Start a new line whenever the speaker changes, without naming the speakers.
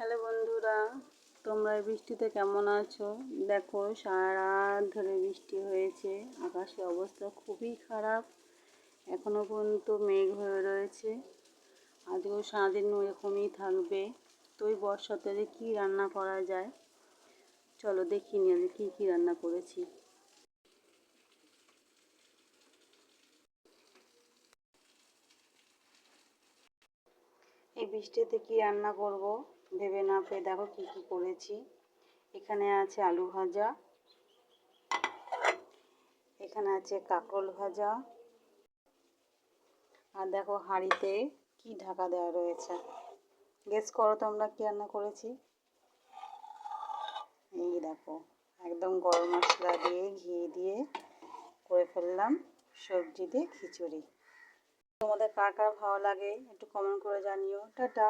Hello বন্ধুরা, তোমরা বৃষ্টিতে কেমন আছো? দেখো, সারা ধরে বৃষ্টি হয়েছে, আকাশের অবস্থা খুবই খারাপ। এখনও পর্যন্ত মেঘ হয়ে রয়েছে। আজও সারাদিন এরকমই থাকবে। তো ওই বর্ষাতে কী রান্না করা যায়? চলো দেখি যে কী কী রান্না করেছি। এই বৃষ্টিতে কি রান্না করব? ভেবে না পেয়ে দেখো কি কি করেছি। এখানে আছে আলু ভাজা। এখানে আছে কাঁকরোল ভাজা। আর দেখো হাঁড়িতে কি ঢাকা দেওয়া রয়েছে। গেস করো তোমরা কি রান্না করেছি। এই দেখো, একদম গরম মশলা দিয়ে, ঘি দিয়ে করে ফেললাম সবজি দিয়ে খিচুড়ি। তোমাদের কার কার ভালো লাগে একটু কমেন্ট করে জানিও। টাটা।